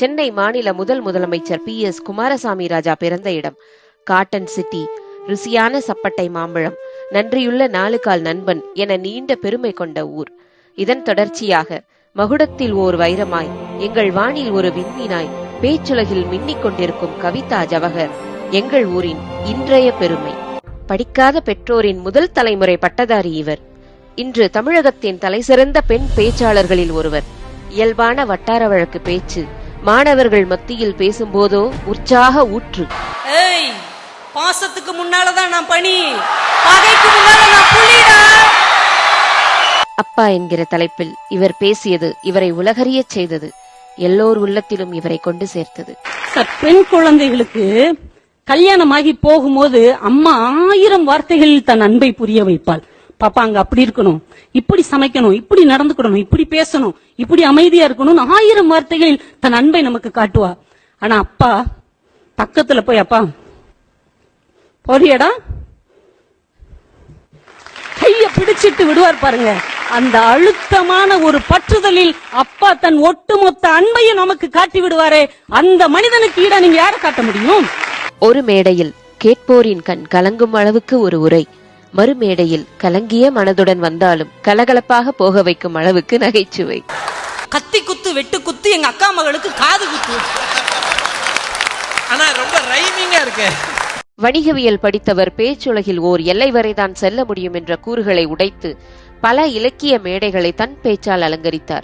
சென்னை மாநில முதல் முதலமைச்சர் பி. எஸ். குமாரசாமி ராஜா பிறந்த இடம். காட்டன் சிட்டி ருசியான சப்பட்டை மாம்பழம் நன்றியுள்ள நாலுகால் நண்பன் என நீண்ட பெருமை கொண்ட ஊர். இதன் தொடர்ச்சியாக மகுடத்தில் ஓர் வைரமாய் எங்கள் வானில் ஒரு விண்மீனாய் பேச்சுலகில் மின்னிக் கொண்டிருக்கும் கவிதா ஜவஹர் எங்கள் ஊரின் இன்றைய பெருமை. படிக்காத பெற்றோரின் முதல் தலைமுறை பட்டதாரி இவர். இன்று தமிழகத்தின் தலைசிறந்த பெண் பேச்சாளர்களில் ஒருவர். இயல்பான வட்டார வழக்கு பேச்சு மாணவர்கள் மத்தியில் பேசும்போதோ உற்சாக ஊற்று. ஏய் பாசத்துக்கு முன்னாலதான் நான் பனி பகைக்கு முன்னால நான் புலிடா அப்பா என்கிற தலைப்பில் இவர் பேசியது இவரை உலகறியச் செய்தது. எல்லோர் உள்ளத்திலும் இவரை கொண்டு சேர்த்தது. சார் பெண் குழந்தைகளுக்கு கல்யாணமாகி போகும்போது அம்மா ஆயிரம் வார்த்தைகளில் தன் அன்பை புரிய வைப்பாள். பாப்பா அங்க அப்படி இருக்கணும். இப்படி சமைக்கணும் இப்படி நடந்துக்கணும் இப்படி பேசணும் இப்படி அமைதியா இருக்கணும்னு ஆயிரம் வார்த்தைகளில் தன் அன்பை நமக்கு காட்டுவா. ஆனா அப்பா பக்கத்துல போய் அப்பா போறியடா. கைய பிடிச்சிட்டு விடுவார் பாருங்க. அந்த அழுத்தமான ஒரு பற்றுதலில் அப்பா தன் ஒட்டுமொத்த அன்பையும் நமக்கு காட்டி விடுவாரே. அந்த மனிதனுக்கு ஈடா நீங்க யாரை காட்ட முடியும்? ஒரு மேடையில் கேட்போரின் கண் கலங்கும் அளவுக்கு ஒரு உரை. மறுமேடையில் கலங்கிய மனதுடன் வந்தாலும் கலகலப்பாக போக வைக்கும் அளவுக்கு நகைச்சுவை. கத்தி குத்து வெட்டு குத்து எங்க அக்கா மகளுக்கு காது குத்து. ஆனா ரொம்ப ரைமிங்கா இருக்கு. வணிகவியல் படித்தவர் பேச்சுலகில் ஓர் எல்லை வரைதான் செல்ல முடியும் என்ற கூறுகளை உடைத்து பல இலக்கிய மேடைகளை தன் பேச்சால் அலங்கரித்தார்.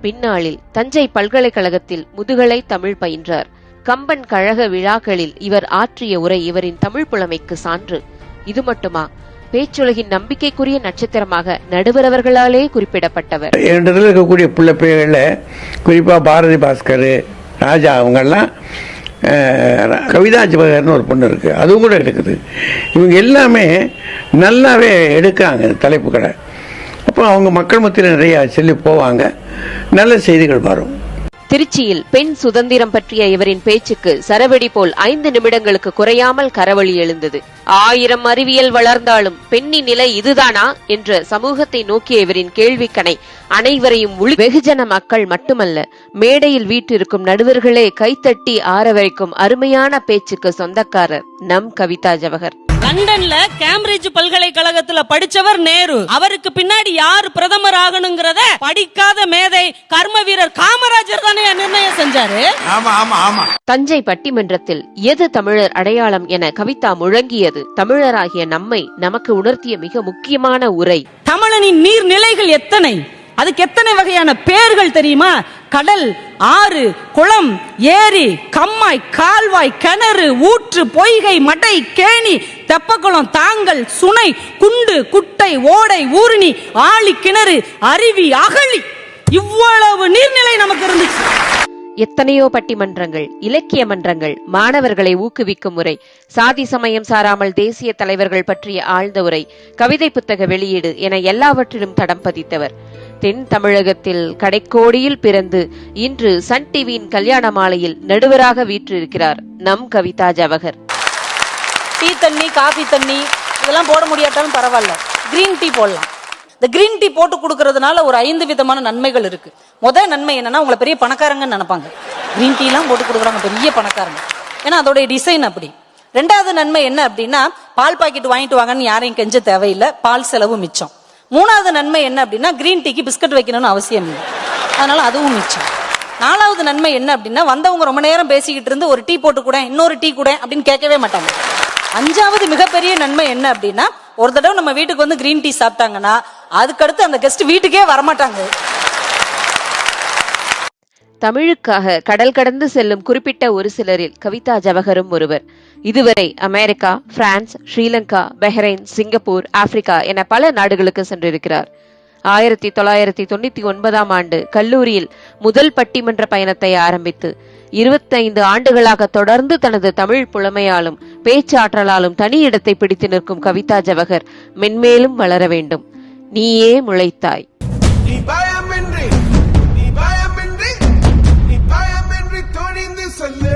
பின்னாளில் தஞ்சை பல்கலைக்கழகத்தில் முதுகலை தமிழ் பயின்றார். கம்பன் கழக விழாக்களில் இவர் ஆற்றிய உரை இவரின் தமிழ் புலமைக்கு சான்று. இது மட்டுமா? பேச்சுலகின் நம்பிக்கைக்குரிய நட்சத்திரமாக நடுவரவர்களாலே குறிப்பிடப்பட்டவர். என்னிடத்தில் இருக்கக்கூடிய பிள்ளை பிள்ளைகளில் குறிப்பாக பாரதி பாஸ்கர் ராஜா அவங்கெல்லாம் கவிதா ஜவஹர்னு ஒரு பொண்ணு இருக்குது அதுவும் கூட எடுக்குது. இவங்க எல்லாமே நல்லாவே எடுக்கிறாங்க தலைப்புகளை. அப்போ அவங்க மக்கள் மத்தியில் நிறைய சொல்லி போவாங்க. நல்ல செய்திகள் வரும். திருச்சியில் பெண் சுதந்திரம் பற்றிய இவரின் பேச்சுக்கு சரவெடி போல் ஐந்து நிமிடங்களுக்கு குறையாமல் கரவழி எழுந்தது. ஆயிரம் அறிவியல் வளர்ந்தாலும் பெண்ணின் நிலை இதுதானா என்ற சமூகத்தை நோக்கிய இவரின் கேள்விக்கணை அனைவரையும் வெகுஜன மக்கள் மட்டுமல்ல மேடையில் வீட்டிருக்கும் நடுவர்களே கைத்தட்டி ஆரவரைக்கும் அருமையான பேச்சுக்கு சொந்தக்காரர் நம் கவிதா ஜவஹர். லண்டன்ல கேம்பிரிட்ஜ் பல்கலைக்கழகத்துல படிச்சவர் நேரு. அவருக்கு பின்னாடி யார் பிரதமர் ஆகணுங்கிறத படிக்காத மேதை கர்ம வீரர் காமராஜர் தானே நிர்ணயம் செஞ்சாரு. ஆமா ஆமா ஆமா. தஞ்சை பட்டிமன்றத்தில் எது தமிழர் அடையாளம் என கவிதா முழங்கியது தமிழராகிய நம்மை நமக்கு உணர்த்திய மிக முக்கியமான உரை. தமிழனின் நீர்நிலைகள் எத்தனை? அதுக்கு எத்தனை வகையான பேர்கள் தெரியுமா? கடல் ஆறு குளம் ஏரி கம்மாய் கால்வாய் கிணறு ஊற்று பொய்கை மடை கேணி தெப்பக்குளம் தாங்கல் சுனை குண்டு குட்டை ஓடை ஊருணி ஆழி கிணறு அருவி அகழி. இவ்வளவு நீர்நிலை நமக்கு இருந்துச்சு. எத்தனையோ பட்டிமன்றங்கள் இலக்கிய மன்றங்கள் மாணவர்களை ஊக்குவிக்கும் முறை சாதி சமயம் சாராமல் தேசிய தலைவர்கள் பற்றிய ஆழ்ந்த உரை. கவிதை புத்தக வெளியீடு என எல்லாவற்றிலும் தடம் பதித்தவர். தென் தமிழகத்தில் கடைக்கோடியில் பிறந்து இன்று சன் டிவியின் கல்யாண மாலையில் நடுவராக வீற்றிருக்கிறார் நம் கவிதா ஜவஹர். டீ தண்ணி காஃபி தண்ணி இதெல்லாம் போட முடியாட்டாலும் பரவாயில்ல. கிரீன் டீ போடலாம். இந்த கிரீன் டீ போட்டு கொடுக்கறதுனால ஒரு ஐந்து விதமான நன்மைகள் இருக்கு. முதல் நன்மை என்னன்னா உங்களை பெரிய பணக்காரங்கன்னு நினைப்பாங்க. கிரீன் டீலாம் போட்டு கொடுக்குறாங்க பெரிய பணக்காரங்க. ஏன்னா அதோடைய டிசைன் அப்படி. ரெண்டாவது நன்மை என்ன அப்படின்னா பால் பாக்கெட் வாங்கிட்டு வாங்கன்னு யாரையும் கெஞ்ச தேவையில்லை. பால் செலவு மிச்சம். மூணாவது நன்மை என்ன அப்படின்னா கிரீன் டீக்கு பிஸ்கட் வைக்கணும்னு அவசியம் இல்லை. அதனால அதுவும் மிச்சம். நாலாவது நன்மை என்ன அப்படின்னா வந்தவங்க ரொம்ப நேரம் பேசிக்கிட்டு இருந்து ஒரு டீ போட்டு கூட இன்னொரு டீ கூட அப்படின்னு கேட்கவே மாட்டாங்க. அஞ்சாவது மிகப்பெரிய நன்மை என்ன அப்படின்னா ஒரு தடவை நம்ம வீட்டுக்கு வந்து கிரீன் டீ சாப்பிட்டாங்கன்னா அதுக்கடுத்து அந்த கெஸ்ட் வீட்டுக்கே வரமாட்டாங்க. தமிழுக்காக கடல் கடந்து செல்லும் குறிப்பிட்ட ஒரு சிலரில் கவிதா ஜவஹரும் ஒருவர். இதுவரை America France Sri Lanka Bahrain Singapore Africa என பல நாடுகளுக்கு சென்றிருக்கிறார். ஆயிரத்தி தொள்ளாயிரத்தி தொண்ணூத்தி ஒன்பதாம் ஆண்டு கல்லூரியில் முதல் பட்டிமன்ற பயணத்தை ஆரம்பித்து இருபத்தைந்து ஆண்டுகளாக தொடர்ந்து தனது தமிழ் புலமையாலும் பேச்சாற்றலாலும் தனி இடத்தை பிடித்து நிற்கும் கவிதா ஜவஹர் மென்மேலும் வளர வேண்டும். நீயே முளைத்தாய். நீ Listen.